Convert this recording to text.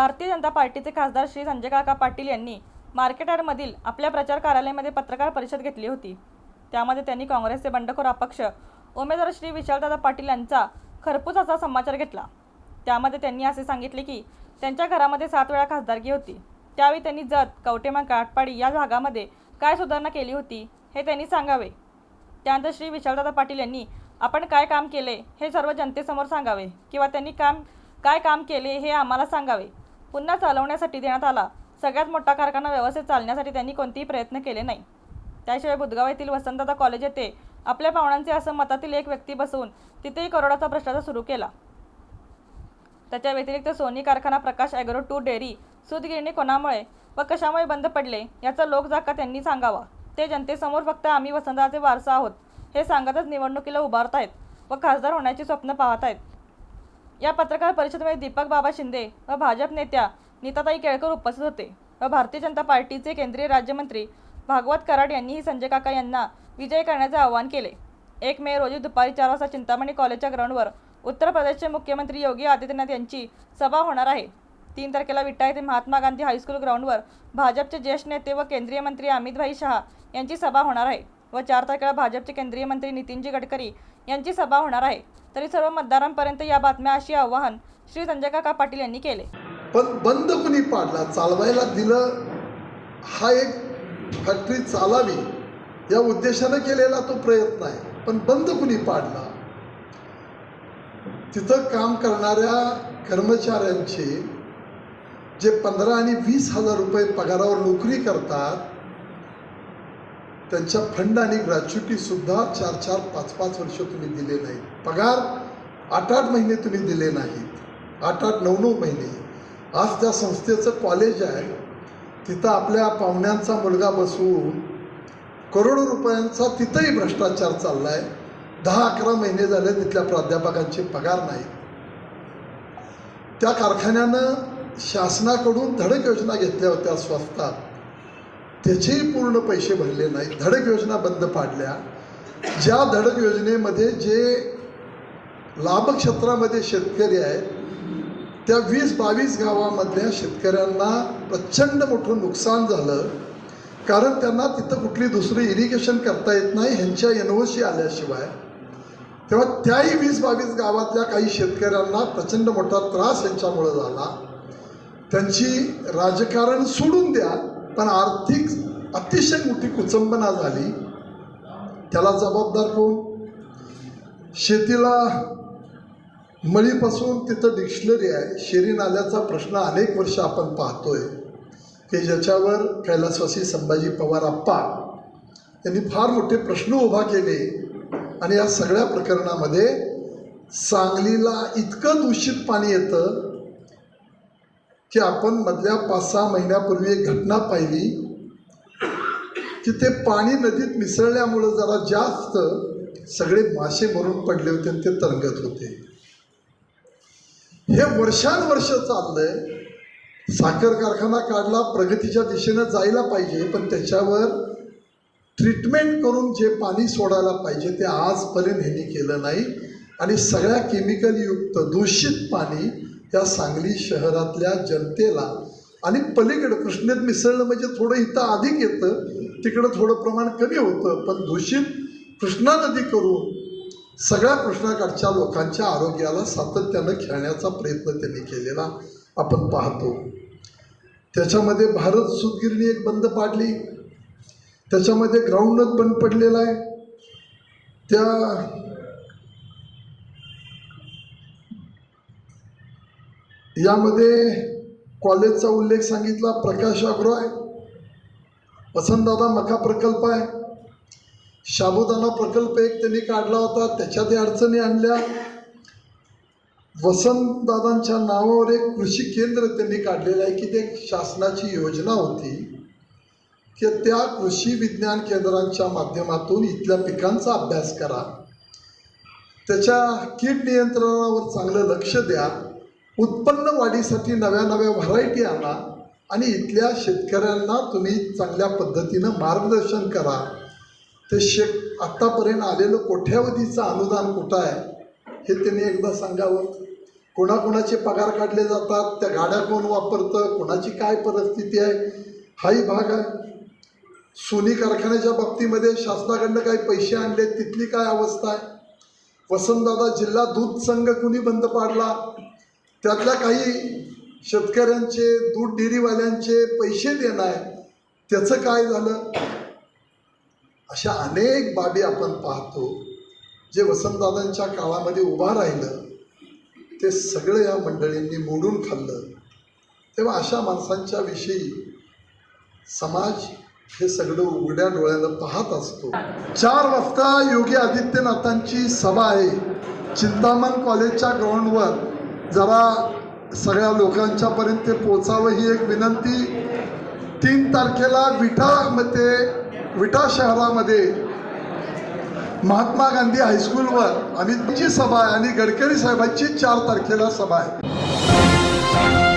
भारतीय जनता पार्टीचे खासदार श्री संजय काका पाटील यांनी मार्केटार्डमधील आपल्या प्रचार कार्यालयामध्ये पत्रकार परिषद घेतली होती. त्यामध्ये त्यांनी काँग्रेसचे बंडखोर अपक्ष उमेदवार श्री विशालदादा पाटील यांचा खरपूसाचा समाचार घेतला. त्यामध्ये त्यांनी असे सांगितले की त्यांच्या घरामध्ये सात वेळा खासदारकी होती. त्यावेळी त्यांनी जत कवटेमा काटपाडी या भागामध्ये काय सुधारणा केली होती हे त्यांनी सांगावे. त्यानंतर श्री विशालदादा पाटील यांनी आपण काय काम केले हे सर्व जनतेसमोर सांगावे किंवा त्यांनी काम काय काम केले हे आम्हाला सांगावे. पुन्हा चालवण्यासाठी देण्यात आला. सगळ्यात मोठा कारखाना व्यवस्थित चालण्यासाठी त्यांनी कोणतेही प्रयत्न केले नाही. त्याशिवाय बुधगाव येथील वसंतदादा कॉलेज येथे आपल्या पाहुण्यांचे असं मतातील एक व्यक्ती बसवून तिथेही करोडाचा भ्रष्टाचार सुरू केला. त्याच्या व्यतिरिक्त सोनी कारखाना प्रकाश ॲग्रो टू डेअरी सूतगिरणी कोणामुळे व कशामुळे बंद पडले याचा लोकजाका त्यांनी सांगावा. ते जनतेसमोर फक्त आम्ही वसंताचे वारसा आहोत हे सांगतच निवडणुकीला उभारत आहेत व खासदार होण्याची स्वप्न पाहत आहेत या पत्रकार परिषदेमध्ये दीपक बाबा शिंदे व भाजप नेत्या नीताताई केळकर उपस्थित होते व भारतीय जनता पार्टीचे केंद्रीय राज्यमंत्री भागवत कराड यांनीही संजय काका यांना विजय करण्याचे आवाहन केले. एक मे रोजी दुपारी चार वाजता चिंतामणी कॉलेजच्या ग्राउंडवर उत्तर प्रदेशचे मुख्यमंत्री योगी आदित्यनाथ यांची सभा होणार आहे. तीन तारखेला विटा येथे महात्मा गांधी हायस्कूल ग्राउंडवर भाजपचे ज्येष्ठ नेते व केंद्रीय मंत्री अमितभाई शहा यांची सभा होणार आहे. व चार तारखेला भाजपचे केंद्रीय मंत्री नितीनजी गडकरी यांची सभा होणार आहे. तरी सर्व मतदारांपर्यंत या बातम्या अशी आवाहन श्री संजय काका पाटील यांनी केले. पण बंद कुणी पाडला? चालवायला दिलं हा एक फॅक्टरी चालावी या उद्देशानं केलेला तो प्रयत्न आहे. पण बंद कुणी पाडला? तिथं काम करणाऱ्या कर्मचाऱ्यांचे जे पंधरा आणि वीस हजार रुपये पगारावर नोकरी करतात त्यांच्या फंड आणि ग्रॅच्युटी सुद्धा चार चार पाच पाच वर्ष तुम्ही दिले नाहीत. पगार आठ आठ महिने तुम्ही दिले नाहीत. आठ आठ नऊ नऊ महिने. आज त्या संस्थेचं कॉलेज आहे तिथं आपल्या पाहुण्यांचा मुलगा बसवून करोडो रुपयांचा तिथंही भ्रष्टाचार चालला आहे दहा अकरा महिने झाले तिथल्या प्राध्यापकांचे पगार नाहीत त्या कारखान्यानं शासनाकडून धडक योजना घेतल्या होत्या स्वस्तात. त्याचेही पूर्ण पैसे भरले नाही धडक योजना बंद पाडल्या. ज्या धडक योजनेमध्ये जे लाभक्षेत्रामध्ये शेतकरी आहेत त्या वीस बावीस गावामधल्या शेतकऱ्यांना प्रचंड मोठं नुकसान झालं. कारण त्यांना तिथं कुठली दुसरी इरिगेशन करता येत नाही ह्यांच्या एनओसी आल्याशिवाय. तेव्हा त्याही वीस बावीस गावातल्या काही शेतकऱ्यांना प्रचंड मोठा त्रास यांच्यामुळं झाला. त्यांची राजकारण सोडून द्या. पण आर्थिक अतिशय मोठी कुचंबना झाली. त्याला जबाबदार कोण? शेतीला मळीपासून तिथं डिक्शनरी आहे. शेरी नाल्याचा प्रश्न अनेक वर्ष आपण पाहतोय. की ज्याच्यावर कैलासवासी संभाजी पवार आप्पा यांनी फार मोठे प्रश्न उभा केले. आणि या सगळ्या प्रकरणामध्ये सांगलीला इतकं दूषित पाणी येतं की आपण मधल्या पाच सहा महिन्यापूर्वी एक घटना पाहिली की ते पाणी नदीत मिसळल्यामुळं जरा जास्त सगळे मासे मरून पडले होते आणि ते तरंगत होते. हे वर्षानुवर्ष चाललंय. साखर कारखाना काढला प्रगतीच्या दिशेनं जायला पाहिजे पण त्याच्यावर ट्रीटमेंट करून जे पाणी सोडायला पाहिजे ते आजपर्यंत ह्यांनी केलं नाही. आणि सगळ्या केमिकलयुक्त दूषित पाणी या सांगली शहरातल्या जनतेला आणि पलीकडं कृष्णेत मिसळलं म्हणजे थोडं इथं अधिक येतं तिकडं थोडं प्रमाण कमी होतं. पण दूषित कृष्णा नदी करून सगळ्या कृष्णाकाठच्या लोकांच्या आरोग्याला सातत्यानं खेळण्याचा प्रयत्न त्यांनी केलेला आपण पाहतो. त्याच्यामध्ये भारत सूतगिरणी एक बंद पाडली. त्याच्यामध्ये ग्राउंडच बंद पडलेला आहे. त्या यामध्ये कॉलेजचा उल्लेख सांगितला प्रकाश अग्रो आहे वसंतदादा मका प्रकल्प आहे. शाबुदाना प्रकल्प एक त्यांनी काढला होता त्याच्यात अडचणी आणल्या. वसंतदादांच्या नावावर एक कृषी केंद्र त्यांनी काढलेलं आहे की ते शासनाची योजना होती की त्या कृषी विज्ञान केंद्रांच्या माध्यमातून इथल्या पिकांचा अभ्यास करा. त्याच्या कीड नियंत्रणावर चांगलं लक्ष द्या. उत्पन्न वाढीसाठी नव्या नव्या व्हरायटी आणा आणि इथल्या शेतकऱ्यांना तुम्ही चांगल्या पद्धतीनं मार्गदर्शन करा. ते शेत आत्तापर्यंत आलेलं कोट्यावधीचं अनुदान कुठं आहे हे त्यांनी एकदा सांगावं. कोणाकोणाचे पगार काढले जातात त्या गाड्या कोण वापरतं कोणाची काय परिस्थिती आहे हाही भाग आहे. सोनी कारखान्याच्या बाबतीमध्ये शासनाकडनं काही पैसे आणले तिथली काय अवस्था आहे? वसंतदादा जिल्हा दूध संघ कुणी बंद पाडला? त्यातल्या काही शेतकऱ्यांचे दूध डेअरीवाल्यांचे पैसे देणं आहे त्याचं काय झालं? अशा अनेक बाबी आपण पाहतो जे वसंतदादांच्या काळामध्ये उभा राहिलं ते सगळं या मंडळींनी मोडून खाल्लं. तेव्हा अशा माणसांच्या विषयी समाज हे सगळं उघड्या डोळ्यानं पाहत असतो. चार वाजता योगी आदित्यनाथांची सभा आहे चिंतामण कॉलेजच्या ग्राउंडवर जरा सगळ्या लोकांच्यापर्यंत ते पोचावं ही एक विनंती. तीन तारखेला विठामध्ये विटा शहरामध्ये महात्मा गांधी हायस्कूलवर अमितची सभा आहे आणि गडकरी साहेबांची चार तारखेला सभा आहे.